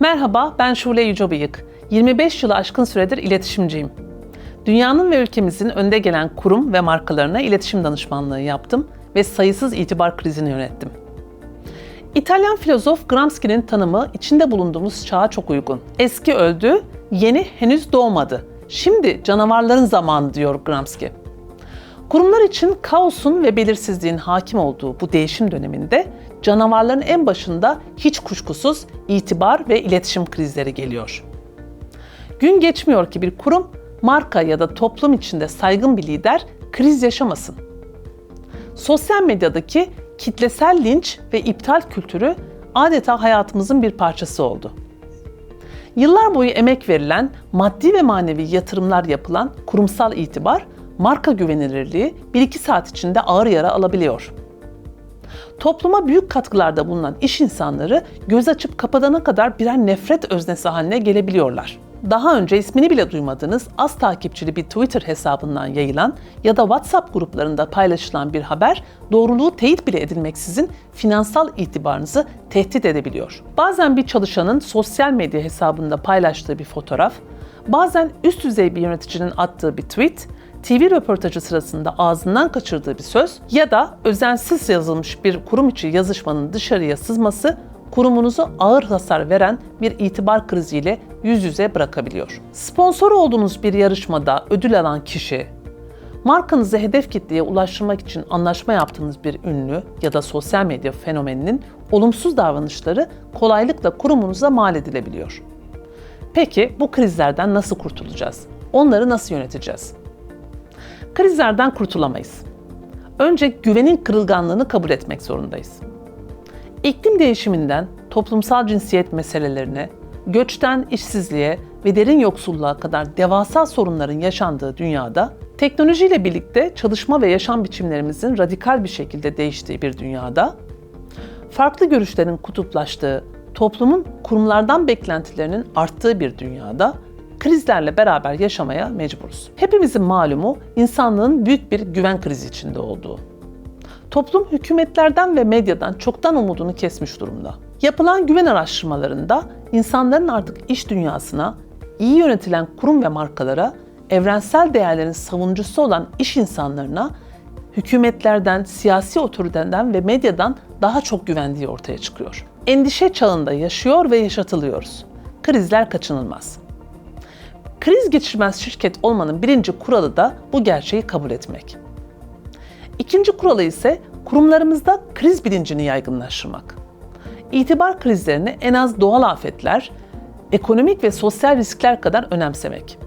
Merhaba, ben Şule Yücebıyık. 25 yılı aşkın süredir iletişimciyim. Dünyanın ve ülkemizin önde gelen kurum ve markalarına iletişim danışmanlığı yaptım ve sayısız itibar krizini yönettim. İtalyan filozof Gramsci'nin tanımı içinde bulunduğumuz çağa çok uygun. Eski öldü, yeni henüz doğmadı. Şimdi canavarların zamanı diyor Gramsci. Kurumlar için kaosun ve belirsizliğin hakim olduğu bu değişim döneminde canavarların en başında hiç kuşkusuz itibar ve iletişim krizleri geliyor. Gün geçmiyor ki bir kurum, marka ya da toplum içinde saygın bir lider kriz yaşamasın. Sosyal medyadaki kitlesel linç ve iptal kültürü adeta hayatımızın bir parçası oldu. Yıllar boyu emek verilen, maddi ve manevi yatırımlar yapılan kurumsal itibar, marka güvenilirliği 1-2 saat içinde ağır yara alabiliyor. Topluma büyük katkılarda bulunan iş insanları göz açıp kapatana kadar birer nefret öznesi haline gelebiliyorlar. Daha önce ismini bile duymadığınız az takipçili bir Twitter hesabından yayılan ya da WhatsApp gruplarında paylaşılan bir haber doğruluğu teyit bile edilmeksizin finansal itibarınızı tehdit edebiliyor. Bazen bir çalışanın sosyal medya hesabında paylaştığı bir fotoğraf, bazen üst düzey bir yöneticinin attığı bir tweet, TV röportajı sırasında ağzından kaçırdığı bir söz ya da özensiz yazılmış bir kurum içi yazışmanın dışarıya sızması kurumunuzu ağır hasar veren bir itibar kriziyle yüz yüze bırakabiliyor. Sponsor olduğunuz bir yarışmada ödül alan kişi, markanızı hedef kitleye ulaştırmak için anlaşma yaptığınız bir ünlü ya da sosyal medya fenomeninin olumsuz davranışları kolaylıkla kurumunuza mal edilebiliyor. Peki bu krizlerden nasıl kurtulacağız? Onları nasıl yöneteceğiz? Krizlerden kurtulamayız. Önce güvenin kırılganlığını kabul etmek zorundayız. İklim değişiminden toplumsal cinsiyet meselelerine, göçten işsizliğe ve derin yoksulluğa kadar devasa sorunların yaşandığı dünyada, teknolojiyle birlikte çalışma ve yaşam biçimlerimizin radikal bir şekilde değiştiği bir dünyada, farklı görüşlerin kutuplaştığı, toplumun kurumlardan beklentilerinin arttığı bir dünyada krizlerle beraber yaşamaya mecburuz. Hepimizin malumu insanlığın büyük bir güven krizi içinde olduğu. Toplum hükümetlerden ve medyadan çoktan umudunu kesmiş durumda. Yapılan güven araştırmalarında insanların artık iş dünyasına, iyi yönetilen kurum ve markalara, evrensel değerlerin savunucusu olan iş insanlarına hükümetlerden, siyasi otoriteden ve medyadan daha çok güvendiği ortaya çıkıyor. Endişe çağında yaşıyor ve yaşatılıyoruz. Krizler kaçınılmaz. Kriz geçirmez şirket olmanın birinci kuralı da bu gerçeği kabul etmek. İkinci kuralı ise kurumlarımızda kriz bilincini yaygınlaştırmak. İtibar krizlerini en az doğal afetler, ekonomik ve sosyal riskler kadar önemsemek.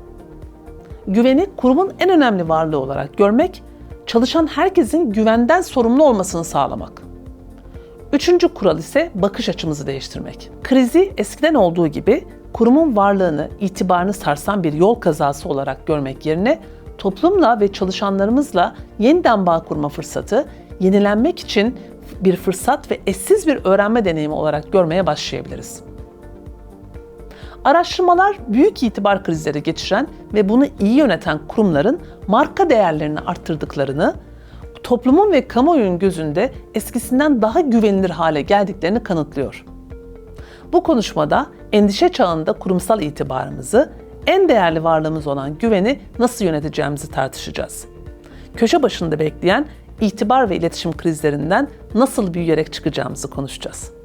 Güveni kurumun en önemli varlığı olarak görmek, çalışan herkesin güvenden sorumlu olmasını sağlamak. Üçüncü kural ise bakış açımızı değiştirmek. Krizi eskiden olduğu gibi kurumun varlığını, itibarını sarsan bir yol kazası olarak görmek yerine toplumla ve çalışanlarımızla yeniden bağ kurma fırsatı, yenilenmek için bir fırsat ve eşsiz bir öğrenme deneyimi olarak görmeye başlayabiliriz. Araştırmalar büyük itibar krizleri geçiren ve bunu iyi yöneten kurumların marka değerlerini arttırdıklarını, toplumun ve kamuoyunun gözünde eskisinden daha güvenilir hale geldiklerini kanıtlıyor. Bu konuşmada endişe çağında kurumsal itibarımızı, en değerli varlığımız olan güveni nasıl yöneteceğimizi tartışacağız. Köşe başında bekleyen itibar ve iletişim krizlerinden nasıl büyüyerek çıkacağımızı konuşacağız.